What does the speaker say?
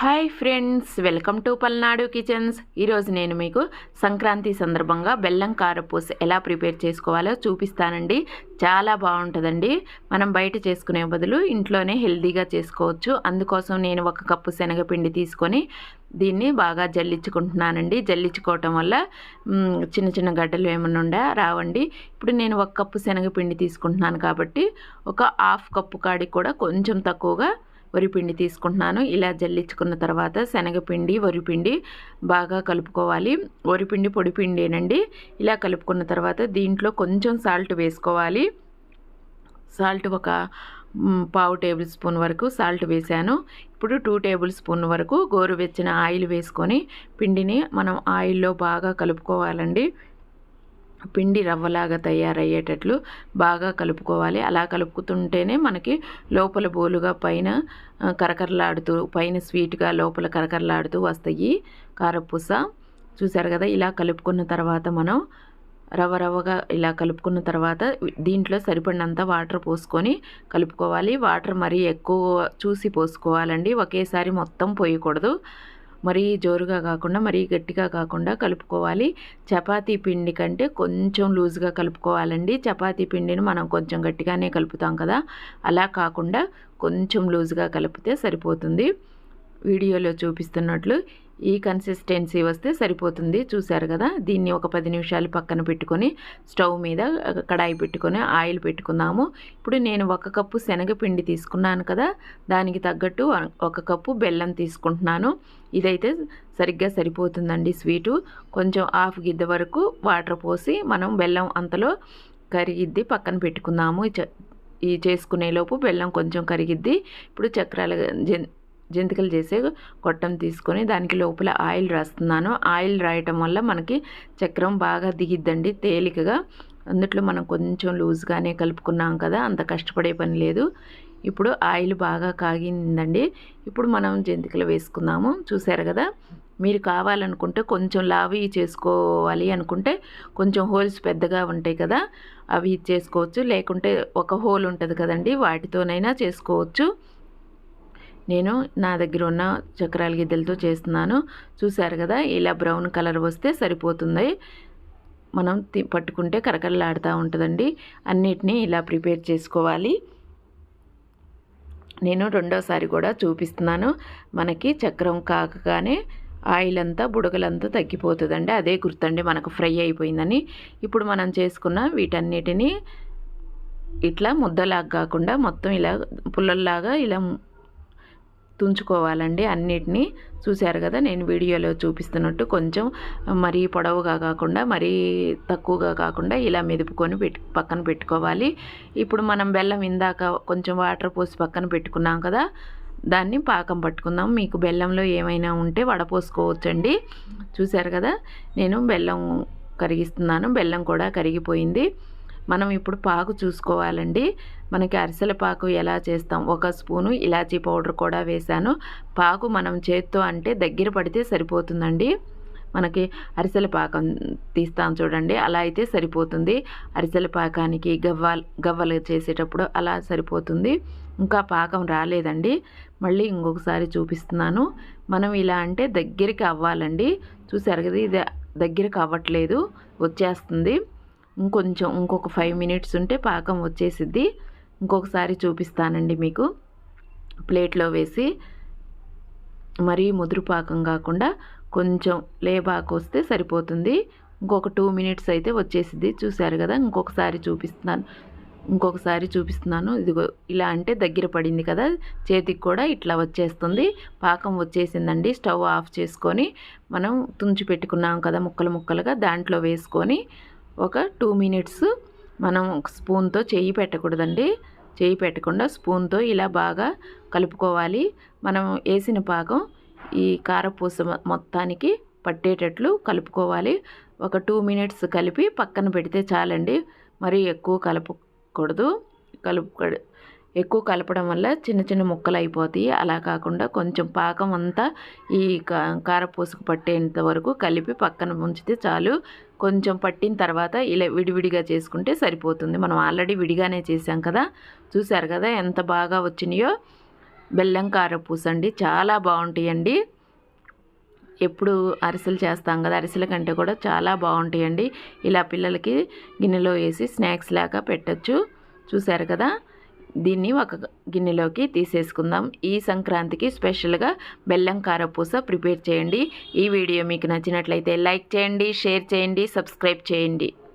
Hi friends welcome to Palnadu kitchens. ఈరోజు నేను మీకు సంక్రాంతి సందర్భంగా బెల్లం కారపూస ఎలా ప్రిపేర్ చేసుకోవాలో చూపిస్తానండి. చాలా బాగుంటుందండి. మనం బయట చేసుకునే బదులు ఇంట్లోనే హెల్తీగా చేసుకోవచ్చు. అందుకోసం నేను ఒక కప్పు శనగపిండి తీసుకొని దీన్ని బాగా జల్లించుకుంటున్నానండి. జల్లించుకోవటం వల్ల చిన్న చిన్న గడ్డలు ఏమన్నా ఉండా రావండి. ఇప్పుడు నేను ఒక కప్పు శనగపిండి తీసుకుంటున్నాను కాబట్టి ఒక హాఫ్ కప్పు కాడికి కూడా కొంచెం తక్కువగా వరిపిండి తీసుకుంటున్నాను. ఇలా జల్లించుకున్న తర్వాత శనగపిండి వరిపిండి బాగా కలుపుకోవాలి. వరిపిండి పొడిపిండేనండి ఇలా కలుపుకున్న తర్వాత దీంట్లో కొంచెం సాల్ట్ వేసుకోవాలి. సాల్ట్ ఒక పావు టేబుల్ స్పూన్ వరకు సాల్ట్ వేసాను. ఇప్పుడు టూ టేబుల్ స్పూన్ వరకు గోరువెచ్చిన ఆయిల్ వేసుకొని పిండిని మనం ఆయిల్లో బాగా కలుపుకోవాలండి. పిండి రవ్వలాగా తయారయ్యేటట్లు బాగా కలుపుకోవాలి. అలా కలుపుకుతుంటేనే మనకి లోపల బోలుగా పైన కరకరలాడుతూ పైన స్వీట్గా లోపల కరకరలాడుతూ వస్తాయి కారపూస. చూసారు కదా ఇలా కలుపుకున్న తర్వాత మనం రవ్వ రవ్వగా ఇలా కలుపుకున్న తర్వాత దీంట్లో సరిపడినంత వాటర్ పోసుకొని కలుపుకోవాలి. వాటర్ మరీ ఎక్కువ చూసి పోసుకోవాలండి. ఒకేసారి మొత్తం పోయకూడదు. మరీ జోరుగా కాకుండా మరీ గట్టిగా కాకుండా కలుపుకోవాలి. చపాతీ పిండి కంటే కొంచెం లూజ్గా కలుపుకోవాలండి. చపాతీ పిండిని మనం కొంచెం గట్టిగానే కలుపుతాం కదా. అలా కాకుండా కొంచెం లూజ్గా కలిపితే సరిపోతుంది. వీడియోలో చూపిస్తున్నట్లు ఈ కన్సిస్టెన్సీ వస్తే సరిపోతుంది. చూశారు కదా? దీన్ని ఒక పది నిమిషాలు పక్కన పెట్టుకొని స్టవ్ మీద కడాయి పెట్టుకొని ఆయిల్ పెట్టుకుందాము ఇప్పుడు నేను ఒక కప్పు శనగపిండి తీసుకున్నాను కదా? దానికి తగ్గట్టు ఒక కప్పు బెల్లం తీసుకుంటున్నాను. ఇదైతే సరిగ్గా సరిపోతుందండి స్వీటు. కొంచెం హాఫ్ గిద్ద వరకు వాటర్ పోసి మనం బెల్లం అంతలో కరిగిద్ది పక్కన పెట్టుకుందాము ఈ చేసుకునేలోపు బెల్లం కొంచెం కరిగిద్ది. ఇప్పుడు చక్రాలు జన్ జంతికలు చేసే గొట్టం తీసుకొని దానికి లోపల ఆయిల్ రాస్తున్నాను. ఆయిల్ రాయటం వల్ల మనకి చక్రం బాగా దిగిద్దండి తేలికగా. అందుట్లో మనం కొంచెం లూజ్గానే కలుపుకున్నాం కదా అంత కష్టపడే పని లేదు. ఇప్పుడు ఆయిల్ బాగా కాగిందండి. ఇప్పుడు మనం జంతికలు వేసుకుందాము. చూసారు కదా? మీరు కావాలనుకుంటే కొంచెం లావి చేసుకోవాలి అనుకుంటే కొంచెం హోల్స్ పెద్దగా ఉంటాయి కదా అవి చేసుకోవచ్చు. లేకుంటే ఒక హోల్ ఉంటుంది కదండి వాటితోనైనా చేసుకోవచ్చు. నేను నా దగ్గర ఉన్న చక్రాల గిద్దెలతో చేస్తున్నాను. చూశారు కదా ఇలా బ్రౌన్ కలర్ వస్తే సరిపోతుంది. మనం తి- పట్టుకుంటే కరకరలాడుతూ ఉంటుందండి. అన్నిటినీ ఇలా ప్రిపేర్ చేసుకోవాలి. నేను రెండోసారి కూడా చూపిస్తున్నాను. మనకి చక్రం కాకగానే ఆయిల్ అంతా బుడగలంతా తగ్గిపోతుందండి. అదే గుర్తండి మనకు ఫ్రై అయిపోయిందని. ఇప్పుడు మనం చేసుకున్న వీటన్నిటిని ఇట్లా ముద్దలాగా కాకుండా మొత్తం ఇలా పుల్లల్లాగా ఇలా తుంచుకోవాలండి అన్నిటినీ చూశారు కదా నేను వీడియోలో చూపిస్తున్నట్టు కొంచెం మరీ పొడవుగా కాకుండా మరీ తక్కువగా కాకుండా ఇలా మెదుపుకొని పెట్టు పక్కన పెట్టుకోవాలి. ఇప్పుడు మనం బెల్లం ఇందాక కొంచెం వాటర్ పోసి పక్కన పెట్టుకున్నాం కదా దాన్ని పాకం పట్టుకుందాం. మీకు బెల్లంలో ఏమైనా ఉంటే వడపోసుకోవచ్చండి. చూశారు కదా నేను బెల్లం కరిగిస్తున్నాను. బెల్లం కూడా కరిగిపోయింది. మనం ఇప్పుడు పాకు చూసుకోవాలండి. మనకి అరిసెల పాకు ఎలా చేస్తాం? ఒక స్పూను ఇలాచీ పౌడర్ కూడా వేశాను. పాకు మనం చేత్తో అంటే దగ్గర పడితే సరిపోతుందండి. మనకి అరిసెల పాకం తీస్తాం చూడండి. అలా అయితే సరిపోతుంది. అరిసెల పాకానికి గవ్వలు గవ్వలు చేసేటప్పుడు అలా సరిపోతుంది. ఇంకా పాకం రాలేదండి. మళ్ళీ ఇంకొకసారి చూపిస్తున్నాను. మనం ఇలా అంటే దగ్గరికి అవ్వాలండి. చూసారు కదా ఇది దగ్గరికి అవ్వట్లేదు. వచ్చేస్తుంది. ఇంకొంచెం ఇంకొక ఫైవ్ మినిట్స్ ఉంటే పాకం వచ్చేసిద్ది. ఇంకొకసారి చూపిస్తానండి మీకు. ప్లేట్లో వేసి మరీ ముదురు పాకం కాకుండా కొంచెం లేబాకు వస్తే సరిపోతుంది. ఇంకొక టూ మినిట్స్ అయితే వచ్చేసిద్ది. చూశారు కదా ఇంకొకసారి చూపిస్తున్నాను. ఇంకొకసారి చూపిస్తున్నాను. ఇదిగో ఇలా అంటే దగ్గర పడింది కదా చేతికి కూడా ఇట్లా వచ్చేస్తుంది. పాకం వచ్చేసిందండి. స్టవ్ ఆఫ్ చేసుకొని మనం తుంచి పెట్టుకున్నాం కదా ముక్కలు ముక్కలుగా దాంట్లో వేసుకొని ఒక టూ మినిట్స్ మనం స్పూన్తో చేయి పెట్టకూడదండి. చేయి పెట్టకుండా స్పూన్తో ఇలా బాగా కలుపుకోవాలి. మనం వేసిన పాకం ఈ కారపూస మొత్తానికి పట్టేటట్లు కలుపుకోవాలి. ఒక టూ మినిట్స్ కలిపి పక్కన పెడితే చాలండి. మరీ ఎక్కువ కలపకూడదు. కలుపు ఎక్కువ కలపడం వల్ల చిన్న చిన్న ముక్కలు అయిపోతాయి. అలా కాకుండా కొంచెం పాకం అంతా ఈ కా కారపూసకు పట్టేంత వరకు కలిపి పక్కన ఉంచితే చాలు. కొంచెం పట్టిన తర్వాత ఇలా విడివిడిగా చేసుకుంటే సరిపోతుంది. మనం ఆల్రెడీ విడిగానే చేసాం కదా. చూసారు కదా ఎంత బాగా వచ్చినాయో? బెల్లం కారపూస అండి. చాలా బాగుంటాయండి. ఎప్పుడు అరిసెలు చేస్తాం కదా అరిసెల కంటే కూడా చాలా బాగుంటాయండి. ఇలా పిల్లలకి గిన్నెలో వేసి స్నాక్స్ లాగా పెట్టచ్చు. చూసారు కదా? దీన్ని ఒక గిన్నెలోకి తీసేసుకుందాం. ఈ సంక్రాంతికి స్పెషల్గా బెల్లం కారపూస ప్రిపేర్ చేయండి. ఈ వీడియో మీకు నచ్చినట్లయితే లైక్ చేయండి షేర్ చేయండి సబ్స్క్రైబ్ చేయండి.